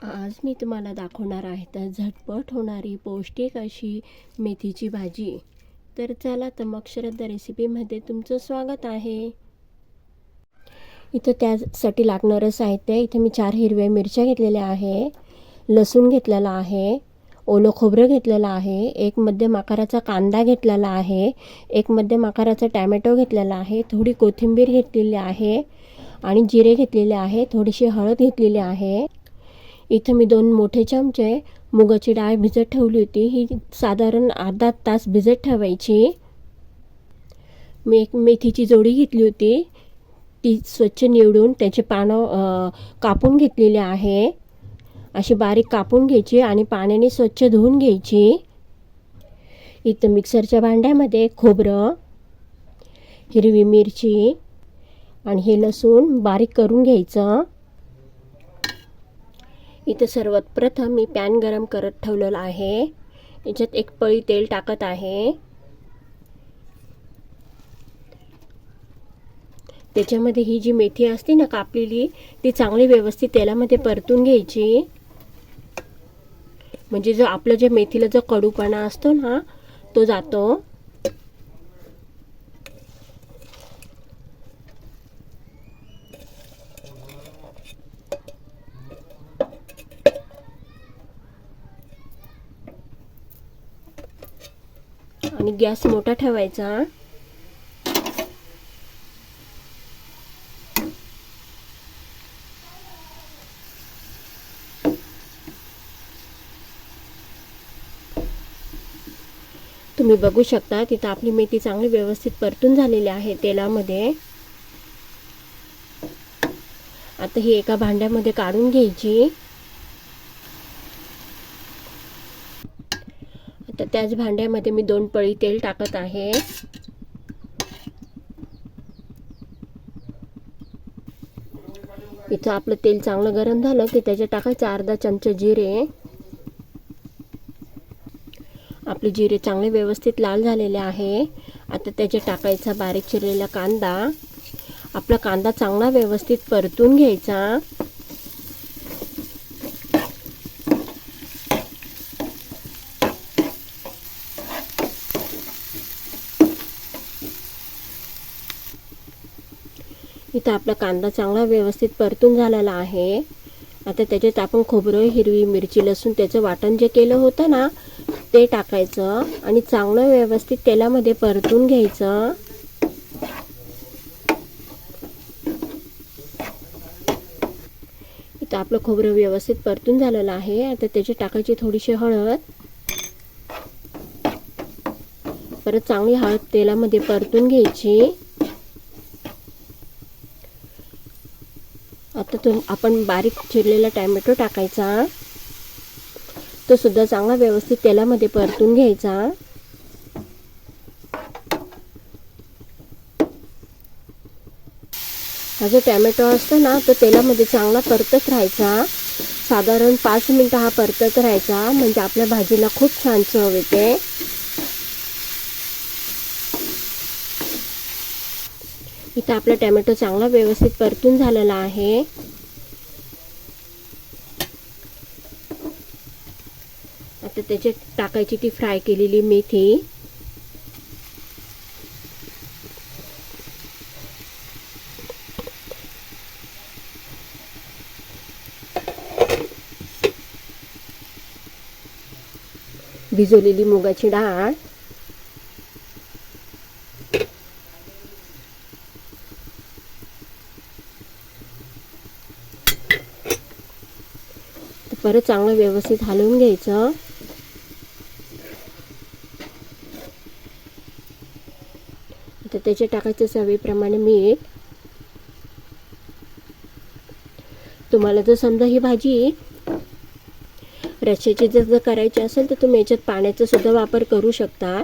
आज मी तुम्हाला दाखवणार आहे तर झटपट होणारी पौष्टिक अशी मेथीची भाजी. तर चला तर मग श्रद्धा रेसिपीमध्ये तुमचं स्वागत आहे. इथं त्यासाठी लागणारं साहित्य इथे मी चार हिरव्या मिरच्या घेतलेल्या आहे लसूण घेतलेला आहे ओलं खोबरं घेतलेलं आहे एक मध्यम आकाराचा कांदा घेतलेला आहे एक मध्यम आकाराचा टॅमॅटो घेतलेला आहे थोडी कोथिंबीर घेतलेली आहे आणि जिरे घेतलेले आहे थोडीशी हळद घेतलेली आहे. इथं मी दोन मोठे चमचे मुगाची डाळ भिजत ठेवली होती. ही साधारण अर्धा तास भिजत ठेवायची. मी एक मेथीची जोडी घेतली होती. ती स्वच्छ निवडून त्याचे पानं कापून घेतलेले आहे. अशी बारीक कापून घ्यायची आणि पाण्याने स्वच्छ धुवून घ्यायची. इथं मिक्सरच्या भांड्यामध्ये खोबरं हिरवी मिरची आणि हे लसूण बारीक करून घ्यायचं. इथं सर्वात प्रथम मी पॅन गरम करत ठेवलेलं आहे. याच्यात एक पळी तेल टाकत आहे. त्याच्यामध्ये ही जी मेथी असते ना कापलेली ती चांगली व्यवस्थित तेलामध्ये परतून घ्यायची. म्हणजे जो आपलं जे मेथीला जो कडूपणा असतो ना तो जातो. आणि गॅस मोठा ठेवायचा. तुम्ही बघू शकता तिथं आपली मेथी चांगली व्यवस्थित परतून झालेली आहे तेलामध्ये. आता ही एका भांड्यामध्ये काढून घ्यायची. तर त्याच भांड्यामध्ये मी दोन पळी तेल टाकत आहे. इथं आपलं तेल चांगलं गरम झालं की त्याच्यात टाकायचं अर्धा चमचा जिरे. आपले जिरे चांगले व्यवस्थित लाल झालेले आहे. आता त्याच्यात टाकायचा बारीक चिरलेला कांदा. आपला कांदा चांगला व्यवस्थित परतून घ्यायचा. इथं आपला कांदा चांगला व्यवस्थित परतून झालेला आहे. आता त्याच्यात आपण खोबरं हिरवी मिरची लसूण त्याचं वाटण जे केलं होतं ना ते टाकायचं आणि चांगलं व्यवस्थित तेलामध्ये परतून घ्यायचं. इथं आपलं खोबरं व्यवस्थित परतून झालेलं आहे. आता त्याची टाकायची थोडीशी हळद. परत चांगली हळद तेलामध्ये परतून घ्यायची. आता तुम आपण बारीक चिरलेला टॅमॅटो टाकायचा. तो सुद्धा चांगला व्यवस्थित तेलामध्ये परतून घ्यायचा. हा जो टॅमॅटो असतो ना तो तेलामध्ये चांगला परतत राहायचा. साधारण पाच मिनटं हा परतत राहायचा म्हणजे आपल्या भाजीला खूप छान चव येते. इथं आपला टॅमॅटो चांगला व्यवस्थित परतून झालेला आहे. आता त्याच्यात टाकायची ती फ्राय केलेली मेथी. भिजवलेली मुगाची डाळ. परत चांगलं व्यवस्थित हलवून घ्यायचं. आता त्याचे टाकायचं चवीप्रमाणे मीठ. तुम्हाला जर समजा ही भाजी रश्श्याची जर जर करायची असेल तर तुम्ही याच्यात पाण्याचा सुद्धा वापर करू शकता.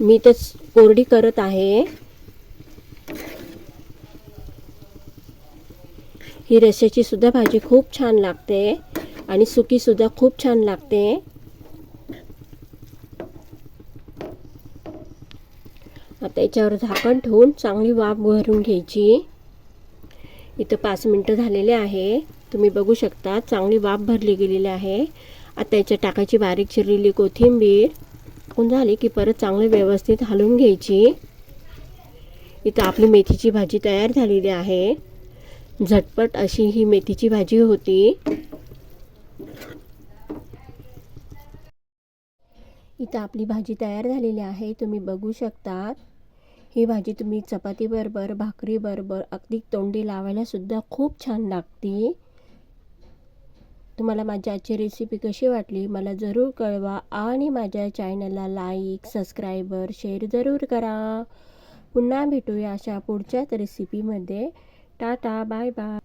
मी तर कोरडी करत आहे. ही रश्श्याची सुद्धा भाजी खूप छान लागते आणि सुकी सुद्धा खूप छान लागते. त्याच्यावर झाकण ठेवून चांगली वाफ भरून घ्यायची. इथं पाच मिनटं झालेले आहे. तुम्ही बघू शकता चांगली वाफ भरली गेलेली आहे. आता याच्यात टाकायची बारीक चिरलेली कोथिंबीर. टाकून झाली की परत चांगली व्यवस्थित हलवून घ्यायची. इथं आपली मेथीची भाजी तयार झालेली आहे. झटपट अशी ही मेथीची भाजी होती. इथं आपली भाजी तयार झालेली आहे. तुम्ही बघू शकता ही भाजी तुम्ही चपातीबरोबर भाकरीबरोबर अगदी तोंडी लावायलासुद्धा खूप छान लागते. तुम्हाला माझी आजची रेसिपी कशी वाटली मला जरूर कळवा आणि माझ्या चॅनलला लाईक सबस्क्रायबर शेअर जरूर करा. पुन्हा भेटूया अशा पुढच्याच रेसिपीमध्ये टाटा बाय बाय